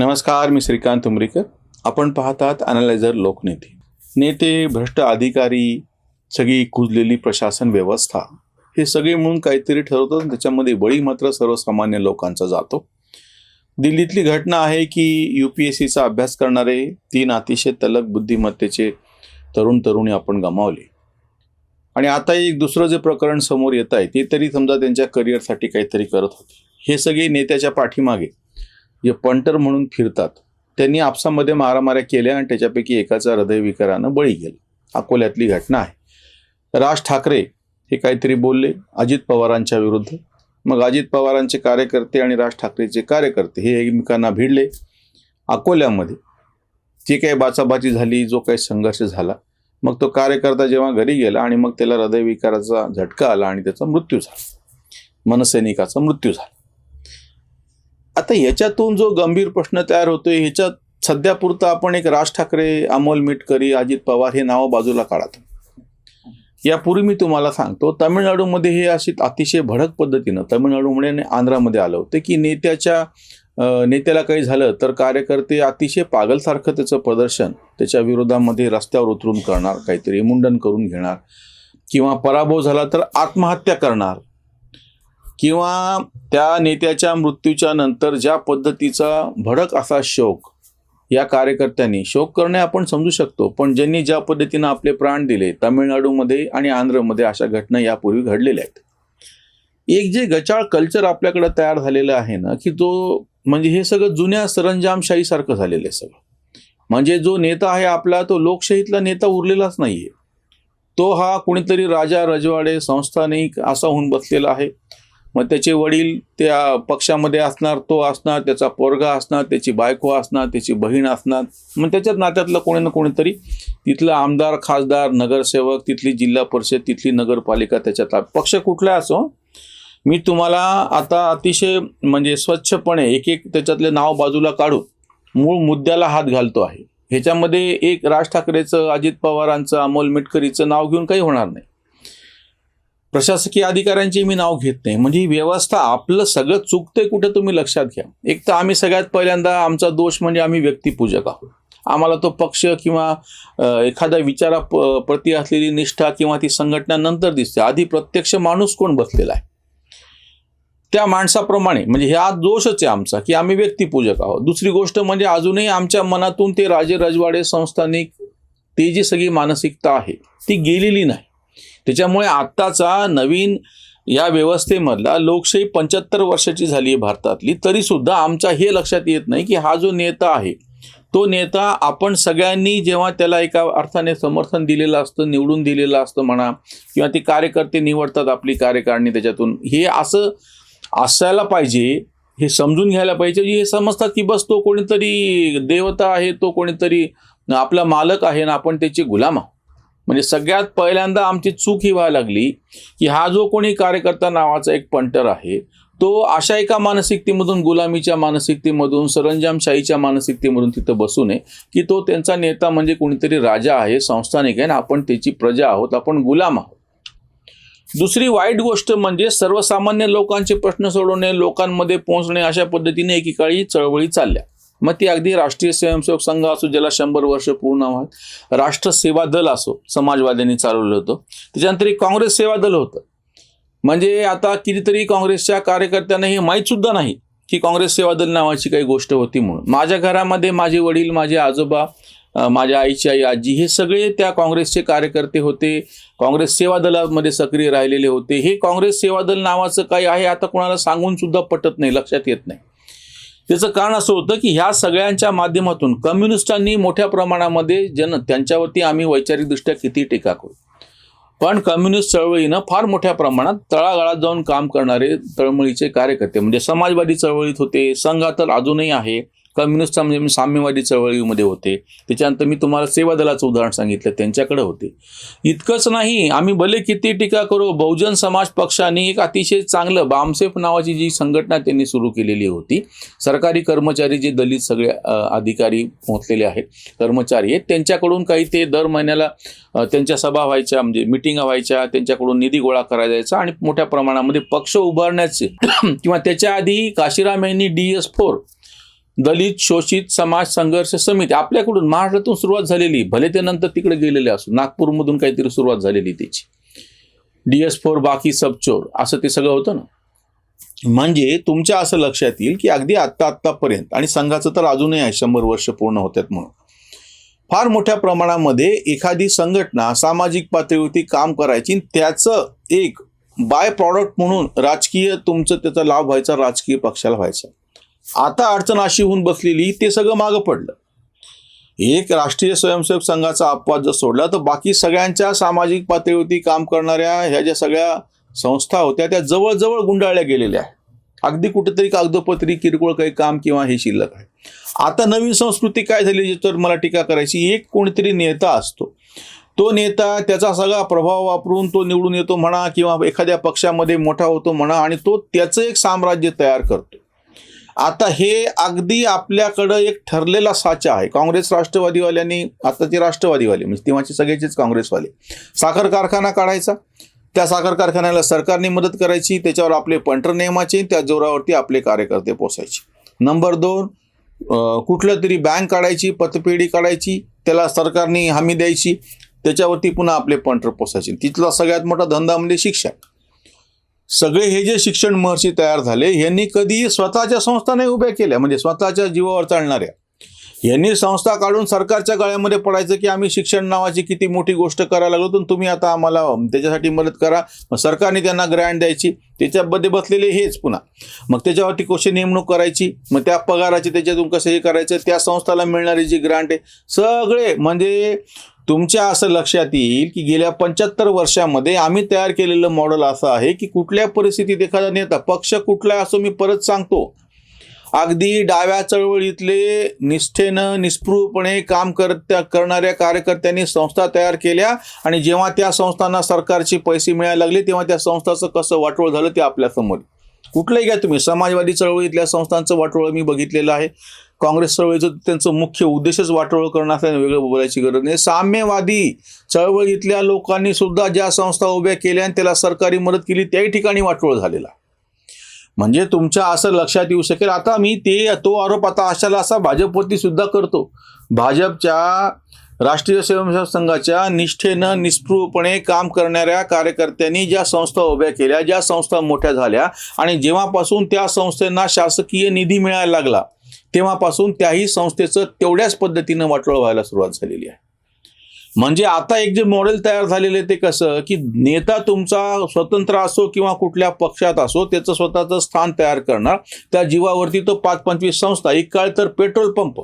नमस्कार मी श्रीकांत उमरीकर. आपण पाहतात अनालायझर लोकनेते. नेते भ्रष्ट अधिकारी सगळी कुजलेली प्रशासन व्यवस्था. हे सगळे म्हणून काहीतरी ठरवतात आणि त्याच्यामध्ये बळी मात्र सर्वसामान्य लोकांचा जातो. दिल्लीतली घटना आहे की यू पी एस सीचा अभ्यास करणारे तीन अतिशय तलक बुद्धिमत्तेचे तरुण तरुणी आपण गमावले. आणि आता एक दुसरं जे प्रकरण समोर येत आहे ते तरी समजा त्यांच्या करिअरसाठी काहीतरी करत होते. हे सगळे नेत्याच्या पाठीमागे. जे पंटर म्हणून फिरतात. त्यांनी आपसामध्ये मारामाऱ्या केल्या आणि त्याच्यापैकी एकाचा हृदयविकारानं बळी गेला. अकोल्यातली घटना आहे. राज ठाकरे हे काहीतरी बोलले अजित पवारांच्या विरुद्ध. मग अजित पवारांचे कार्यकर्ते आणि राज ठाकरेचे कार्यकर्ते हे एकमेकांना भिडले. अकोल्यामध्ये जी काही बाचाबाची झाली जो काही संघर्ष झाला मग तो कार्यकर्ता जेव्हा घरी गेला आणि मग त्याला हृदयविकाराचा झटका आला आणि त्याचा मृत्यू झाला. मनसैनिकाचा मृत्यू झाला. आता ह्याच्यातून जो गंभीर प्रश्न तयार होतोय ह्याच्यात सध्यापुरतं आपण एक राज ठाकरे अमोल मिटकरी अजित पवार हे नावं बाजूला काढत. यापूर्वी मी तुम्हाला सांगतो तामिळनाडूमध्ये हे अशी अतिशय भडक पद्धतीनं तामिळनाडूमध्ये आणि आंध्रामध्ये आलं होतं की नेत्याच्या नेत्याला काही झालं तर कार्यकर्ते अतिशय पागलसारखं त्याचं प्रदर्शन त्याच्या विरोधामध्ये रस्त्यावर उतरून करणार काहीतरी मुंडन करून घेणार किंवा पराभव झाला तर आत्महत्या करणार किंवा त्या नेत्याच्या मृत्यूच्या नंतर ज्या पद्धतीचा भडक असा शोक या कार्यकर्त्यांनी शोक करणे आपण समजू शकतो. पण ज्यांनी ज्या पद्धतीनं आपले प्राण दिले तामिळनाडूमध्ये आणि आंध्रमध्ये अशा घटना यापूर्वी घडलेल्या आहेत. एक जे गचाळ कल्चर आपल्याकडे तयार झालेलं आहे ना की तो म्हणजे हे सगळं जुन्या सरंजामशाहीसारखं झालेलं आहे सगळं. म्हणजे जो नेता आहे आपला तो लोकशाहीतला नेता उरलेलाच नाहीये. तो हा कुणीतरी राजा रजवाडे संस्थानिक असा होऊन बसलेला आहे. मग त्याचे वडील त्या पक्षामध्ये असणार तो असणार त्याचा पोरगा असणार त्याची बायको असणार त्याची बहीण असणार. मग त्याच्यात नात्यातलं कोणी ना कोणीतरी तिथला आमदार खासदार नगरसेवक तिथली जिल्हा परिषद तिथली नगरपालिका त्याच्यात पक्ष कुठला असो मी तुम्हाला आता अतिशय म्हणजे स्वच्छपणे एक एक त्याच्यातले नाव बाजूला काढून मूळ मुद्द्याला हात घालतो आहे. ह्याच्यामध्ये एक राज ठाकरेचं अजित पवारांचं अमोल मिटकरीचं नाव घेऊन काही होणार नाही. प्रशासकीय अधिकाऱ्यांची मी नाव घेत नाही. म्हणजे ही व्यवस्था आपलं सगळं चुकतंय कुठे तुम्ही लक्षात घ्या. एक तर आम्ही सगळ्यात पहिल्यांदा आमचा दोष म्हणजे आम्ही व्यक्तिपूजक आहोत. आम्हाला तो पक्ष किंवा एखादा एखाद्या विचारा प- प्रती असलेली निष्ठा किंवा ती संघटना नंतर दिसते. आधी प्रत्यक्ष माणूस कोण बसलेला आहे? त्या माणसाप्रमाणे म्हणजे हा दोषच आहे आमचा की आम्ही व्यक्तिपूजक आहोत. दुसरी गोष्ट म्हणजे अजूनही आमच्या मनातून ते राजे रजवाडे संस्थानिक ती जी सगळी मानसिकता आहे ती गेलेली नाही. त्याच्यामुळे आत्ताचा नवीन या व्यवस्थेमधला लोकशाही पंच्याहत्तर वर्षाची झाली आहे भारतातली तरीसुद्धा आमच्या हे लक्षात येत नाही की हा जो नेता आहे तो नेता आपण सगळ्यांनी जेव्हा त्याला एका अर्थाने समर्थन दिलेलं असतं निवडून दिलेलं असतं म्हणा किंवा ते कार्यकर्ते निवडतात आपली कार्यकारिणी त्याच्यातून हे असं असायला पाहिजे हे समजून घ्यायला पाहिजे हे समजतात की बस तो कोणीतरी देवता आहे तो कोणीतरी आपला मालक आहे ना आपण त्याचे गुलाम आहोत. म्हणजे सगळ्यात पहिल्यांदा आमची चूक ही व्हायला लागली की हा जो कोणी कार्यकर्ता नावाचा एक पंटर आहे तो अशा एका मानसिकतेमधून गुलामीच्या मानसिकतेमधून सरंजामशाहीच्या मानसिकतेमधून तिथं बसू नये की तो त्यांचा नेता म्हणजे कोणीतरी राजा आहे संस्थानिक आहे ना आपण त्याची प्रजा आहोत आपण गुलाम आहोत. दुसरी वाईट गोष्ट म्हणजे सर्वसामान्य लोकांचे प्रश्न सोडवणे लोकांमध्ये पोहोचणे अशा पद्धतीने एकेकाळी चळवळी चालल्या. मग ती अगदी राष्ट्रीय स्वयंसेवक संघ असो ज्याला शंभर वर्ष पूर्ण व्हात राष्ट्र सेवा दल असो समाजवाद्यांनी चालवलं होतं. त्याच्यानंतर एक काँग्रेस सेवा दल होतं. म्हणजे आता कितीतरी काँग्रेसच्या कार्यकर्त्यांना हे माहीत सुद्धा नाही की काँग्रेस सेवा दल नावाची काही गोष्ट होती म्हणून. माझ्या घरामध्ये माझे वडील माझे आजोबा माझ्या आईची आई आजी हे सगळे त्या काँग्रेसचे कार्यकर्ते होते. काँग्रेस सेवा दलामध्ये सक्रिय राहिलेले होते. हे काँग्रेस सेवा दल नावाचं काही आहे आता कोणाला सांगून सुद्धा पटत नाही लक्षात येत नाही. त्याचं कारण असं होतं की ह्या सगळ्यांच्या माध्यमातून कम्युनिस्टांनी मोठ्या प्रमाणामध्ये जन त्यांच्यावरती आम्ही वैचारिकदृष्ट्या किती टीका करू. पण कम्युनिस्ट चळवळीनं फार मोठ्या प्रमाणात तळागाळात जाऊन काम करणारे तळमळीचे कार्यकर्ते म्हणजे समाजवादी चळवळीत होते संघातल अजूनही आहे. कम्युनिस्ट म्हणजे साम्यवादी चळवळीमध्ये होते. त्याच्यानंतर मी तुम्हाला सेवा दलाचं उदाहरण सांगितलं त्यांच्याकडे होते. इतकंच नाही आम्ही भले किती टीका करू बहुजन समाज पक्षाने एक अतिशय चांगलं बामसेफ नावाची जी संघटना त्यांनी सुरू केलेली होती. सरकारी कर्मचारी जे दलित सगळे अधिकारी पोहोचलेले आहेत कर्मचारी आहेत त्यांच्याकडून काही ते दर महिन्याला त्यांच्या सभा व्हायच्या म्हणजे मिटिंगा व्हायच्या त्यांच्याकडून निधी गोळा करायला जायचा आणि मोठ्या प्रमाणामध्ये पक्ष उभारण्याचे किंवा त्याच्या आधी काशीराम यांनी डी एस फोर दलित शोषित समाज संघर्ष समिती आपल्याकडून महाराष्ट्रातून सुरुवात झालेली भले ते नंतर तिकडे गेलेले असो नागपूरमधून काहीतरी सुरुवात झालेली त्याची. डी एस फोर बाकी सबचोर असं ते सगळं होतं ना? म्हणजे तुमच्या असं लक्षात येईल की अगदी आत्ता आत्तापर्यंत आणि संघाचं तर अजूनही आहे शंभर वर्ष पूर्ण होतात म्हणून. फार मोठ्या प्रमाणामध्ये एखादी संघटना सामाजिक पातळीवरती काम करायची त्याचं एक बाय प्रॉडक्ट म्हणून राजकीय तुमचं त्याचा लाभ व्हायचा राजकीय पक्षाला व्हायचा. आता अडचण अशी होऊन बसलेली ते सगळं मागं पडलं. एक राष्ट्रीय स्वयंसेवक संघाचा अपवाद जर सोडला तर बाकी सगळ्यांच्या सामाजिक पातळीवरती काम करणाऱ्या ह्या ज्या सगळ्या संस्था होत्या त्या जवळजवळ गुंडाळल्या गेलेल्या आहेत. अगदी कुठेतरी कागदोपत्री किरकोळ काही काम किंवा हे शिल्लक आहे. आता नवीन संस्कृती काय झाली ज्याच्यावर मला टीका करायची एक कोणीतरी नेता असतो. तो नेता त्याचा सगळा प्रभाव वापरून तो निवडून येतो म्हणा किंवा एखाद्या पक्षामध्ये मोठा होतो म्हणा आणि तो त्याचं एक साम्राज्य तयार करतो. आता हे अगदी आपल्याकडं एक ठरलेला साचा आहे. काँग्रेस राष्ट्रवादीवाल्यांनी आताचे राष्ट्रवादीवाले म्हणजे तेव्हाचे सगळ्याचेच काँग्रेसवाले साखर कारखाना काढायचा. त्या साखर कारखान्याला सरकारने मदत करायची त्याच्यावर आपले पंटर नेमाचे त्या जोरावरती आपले कार्यकर्ते पोसायचे. नंबर दोन कुठलं तरी बँक काढायची पतपेढी काढायची त्याला सरकारने हमी द्यायची त्याच्यावरती पुन्हा आपले पंटर पोसायचे. तिथला सगळ्यात मोठा धंदा म्हणजे शिक्षण सगळे हे जे शिक्षण महर्षी तयार झाले यांनी कधीही स्वतःच्या संस्था नाही उभ्या केल्या. म्हणजे स्वतःच्या जीवावर चालणाऱ्या. यांनी संस्था काढून सरकारच्या गळ्यामध्ये पडायचं की आम्ही शिक्षण नावाची किती मोठी गोष्ट करायला लागलो तर तुम्ही आता आम्हाला त्याच्यासाठी मदत करा. मग सरकारने त्यांना ग्रँट द्यायची. त्याच्यामध्ये बसलेले हेच पुन्हा. मग त्याच्यावरती कशी नेमणूक करायची? मग त्या पगाराची त्याच्यातून कसं हे करायचं? त्या संस्थाला मिळणारी जी ग्रांट आहे सगळे म्हणजे तुमच्या असं लक्षात येईल की गेल्या पंच्याहत्तर वर्षामध्ये आम्ही तयार केलेलं मॉडेल असं आहे की कुठल्या परिस्थितीत एखादा नेता पक्ष कुठला असो मी परत सांगतो. अगदी डाव्या चळवळीतले निष्ठेनं निस्पृहपणे काम करत्या करणाऱ्या कार्यकर्त्यांनी संस्था तयार केल्या आणि जेव्हा त्या संस्थांना सरकारचे पैसे मिळायला लागले तेव्हा त्या संस्थाचं कसं वाटोळ झालं ते आपल्यासमोर कुठलंही घ्या तुम्ही समाजवादी चळवळीतल्या संस्थांचं वाटोळं मी बघितलेलं आहे. काँग्रेस चळवळीचं त्यांचं मुख्य उद्देशच वाटोळ करणं असल्याने वेगळं बोलायची गरज नाही. साम्यवादी चळवळीतल्या लोकांनी सुद्धा ज्या संस्था उभ्या केल्या आणि त्याला सरकारी मदत केली त्याही ठिकाणी वाटोळ झालेला. म्हणजे तुमच्या असं लक्षात येऊ शकेल. आता मी ते तो आरोप आता अशाला असा भाजपवरती सुद्धा करतो. भाजपच्या राष्ट्रीय स्वयंसेवक संघाच्या निष्ठेनं निस्पृहपणे काम करणाऱ्या कार्यकर्त्यांनी ज्या संस्था उभ्या केल्या ज्या संस्था मोठ्या झाल्या आणि जेव्हापासून त्या संस्थेंना शासकीय निधी मिळायला लागला तेव्हापासून त्याही संस्थेचं तेवढ्याच पद्धतीनं वाटोळ व्हायला सुरुवात झालेली आहे. म्हणजे आता एक जे मॉडेल तयार झालेलं आहे ते कसं की नेता तुमचा स्वतंत्र असो किंवा कुठल्या पक्षात असो त्याचं स्वतःचं स्थान तयार करणार. त्या जीवावरती तो पाच पंचवीस संस्था एक काळ तर पेट्रोल पंप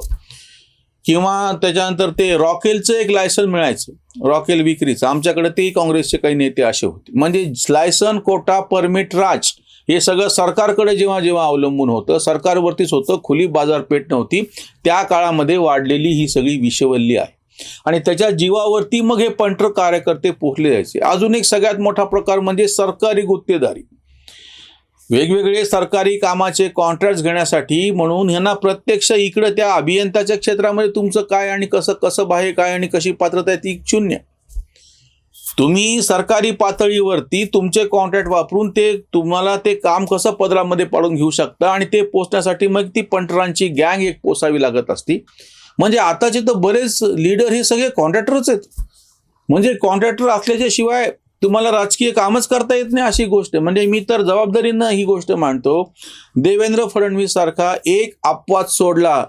किंवा त्याच्यानंतर ते रॉकेलचं एक लायसन मिळायचं रॉकेल विक्रीचं. आमच्याकडे तेही काँग्रेसचे काही नेते असे होते. म्हणजे लायसन कोटा परमिट राज हे सगळं सरकारकडे जेव्हा जेव्हा अवलंबून होतं सरकारवरतीच होतं खुली बाजारपेठ नव्हती. त्या काळामध्ये वाढलेली ही सगळी विषवल्ली आहे. आणि त्याच्या जीवावरती मग हे पंटर कार्यकर्ते पोचले जायचे. अजून एक सगळ्यात मोठा प्रकार म्हणजे सरकारी गुत्तेदारी. वेगवेगळे सरकारी कामाचे कॉन्ट्रॅक्ट घेण्यासाठी म्हणून ह्यांना प्रत्यक्ष इकडं त्या अभियंताच्या क्षेत्रामध्ये तुमचं काय आणि कसं कसं बाहे काय आणि कशी पात्रता आहे ती शून्य. तुम्ही सरकारी पातळीवरती तुमचे कॉन्ट्रॅक्ट वापरून ते तुम्हाला ते काम कसं पदरामध्ये पाडून घेऊ शकता आणि ते पोचण्यासाठी मग ती पंटरांची गँग एक पोसावी लागत असती. म्हणजे आताचे तर बरेच लीडर हे सगळे कॉन्ट्रॅक्टरच आहेत. म्हणजे कॉन्ट्रॅक्टर असल्याच्या शिवाय तुम्हाला राजकीय कामच करता येत नाही अशी गोष्ट म्हणजे मी तर जबाबदारीनं ही गोष्ट मांडतो. देवेंद्र फडणवीस सारखा एक अपवाद सोडला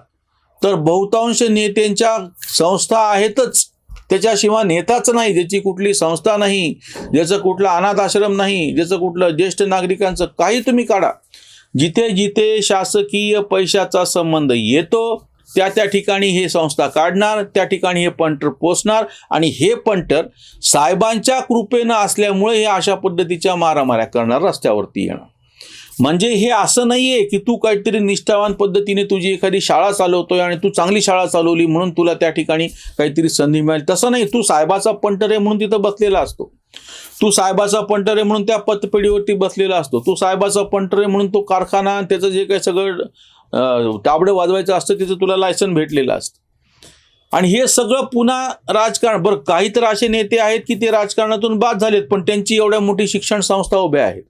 तर बहुतांश नेत्यांच्या संस्था आहेतच. त्याच्याशिवाय नेताच नाही ज्याची कुठली संस्था नाही ज्याचं कुठला अनाथ आश्रम नाही ज्याचं कुठलं ज्येष्ठ नागरिकांचं काही तुम्ही काढा. जिथे जिथे शासकीय पैशाचा संबंध येतो त्या त्या ठिकाणी हे संस्था काढणार त्या ठिकाणी हे पंटर पोचणार आणि हे पंटर साहेबांच्या कृपेनं असल्यामुळे हे अशा पद्धतीच्या मारामाऱ्या करणार रस्त्यावरती येणार. म्हणजे हे असं नाहीये की तू काहीतरी निष्ठावान पद्धतीने तुझी एखादी शाळा चालवतोय आणि तू चांगली शाळा चालवली म्हणून तुला त्या ठिकाणी काहीतरी संधी मिळेल. तसं नाही तू साहेबाचा पंटर आहे म्हणून तिथं बसलेला असतो. तू साहेबाचा पंटर आहे म्हणून त्या पतपेढीवरती बसलेला असतो. तू साहेबाचा पंटर आहे म्हणून तो कारखाना त्याचं जे काही सगळं ताबडं वाजवायचं असतं तिचं तुला लायसन भेटलेलं असतं. आणि हे सगळं पुन्हा राजकारण बरं काही तर असे नेते आहेत की ते राजकारणातून बाद झालेत पण त्यांची एवढ्या मोठी शिक्षण संस्था उभ्या आहेत.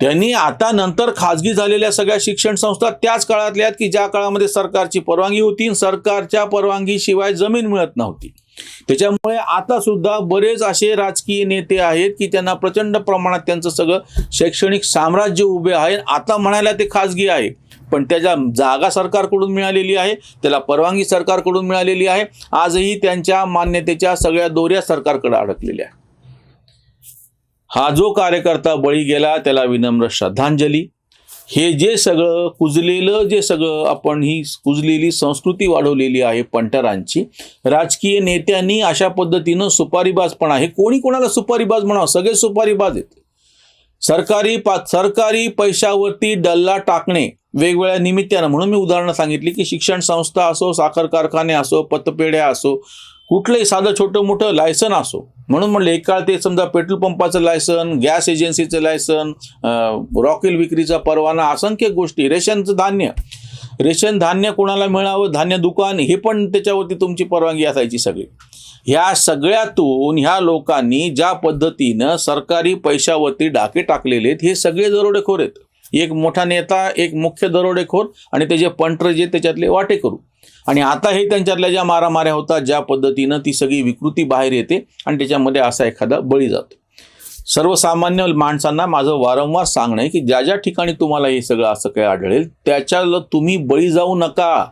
त्यांनी आता नंतर खाजगी झालेल्या सगळ्या शिक्षण संस्था त्याच काळातल्या आहेत की ज्या काळामध्ये सरकारची परवानगी होती सरकारच्या परवानगीशिवाय जमीन मिळत नव्हती. त्याच्यामुळे आता सुद्धा बरेच असे राजकीय नेते आहेत की त्यांना प्रचंड प्रमाणात त्यांचं सगळं शैक्षणिक साम्राज्य उभे आहे. आता म्हणायला ते खाजगी आहे. पण त्याच्या जागा सरकारकडून मिळालेली आहे त्याला परवानगी सरकारकडून मिळालेली आहे. आजही त्यांच्या मान्यतेच्या सगळ्या दोऱ्या सरकारकडे अडकलेल्या आहे हा जो कार्यकर्ता बळी गेला त्याला विनम्र श्रद्धांजली. हे जे सगळं कुजलेलं जे सगळं आपण ही कुजलेली संस्कृती वाढवलेली आहे पंटरांची राजकीय नेत्यांनी अशा पद्धतीनं सुपारीबाजपणा हे कोणी कोणाला सुपारीबाज म्हणावं? सगळे सुपारीबाज आहेत. सरकारी पा सरकारी पैशावरती डल्ला टाकणे वेगवेगळ्या निमित्तानं. म्हणून मी उदाहरणं सांगितली की शिक्षण संस्था असो साखर कारखाने असो पतपेढ्या असो कुठलंही साधं छोटं मोठं लायसन असो. म्हणून म्हणलं एक काळ ते समजा पेट्रोल पंपाचं लायसन गॅस एजन्सीचं लायसन रॉकेल विक्रीचा परवाना असंख्य गोष्टी रेशनचं धान्य. रेशन धान्य कोणाला मिळावं धान्य दुकान हे पण त्याच्यावरती तुमची परवानगी असायची सगळी. ह्या सगळ्यातून ह्या लोकांनी ज्या पद्धतीनं सरकारी पैशावरती डाके टाकलेले आहेत हे सगळे दरोडेखोर आहेत. एक मोठा नेता एक मुख्य दरोडेखोर आणि त्याचे पंटर जे त्याच्यातले वाटे करू. आणि आता हे त्यांच्यातल्या ज्या मारामाऱ्या होतात ज्या पद्धतीनं ती सगळी विकृती बाहेर येते आणि त्याच्यामध्ये असा एखादा बळी जातो. सर्वसामान्य माणसांना माझं वारंवार सांगणं आहे की ज्या ज्या ठिकाणी तुम्हाला हे सगळं असं काही आढळेल त्याच्याला तुम्ही बळी जाऊ नका.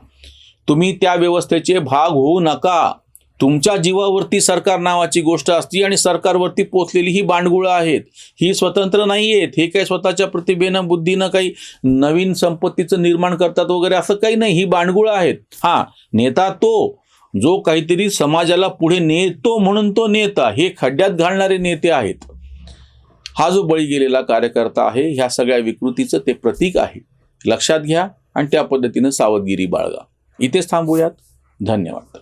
तुम्ही त्या व्यवस्थेचे भाग होऊ नका. तुमच्या जीवावरती सरकार नावाची गोष्ट असते आणि सरकारवरती पोचलेली ही बांडगुळं आहेत ही स्वतंत्र नाही आहेत हे काही स्वतःच्या प्रतिभेनं बुद्धीनं काही नवीन संपत्तीचं निर्माण करतात वगैरे असं काही नाही ही बांडगुळं आहेत. हा नेता तो जो काहीतरी समाजाला पुढे नेतो म्हणून तो नेता हे खड्ड्यात घालणारे नेते आहेत. हा जो बळी गेलेला कार्यकर्ता आहे ह्या सगळ्या विकृतीचं ते प्रतीक आहे. लक्षात घ्या आणि त्या पद्धतीनं सावधगिरी बाळगा. इथेच थांबूयात. धन्यवाद.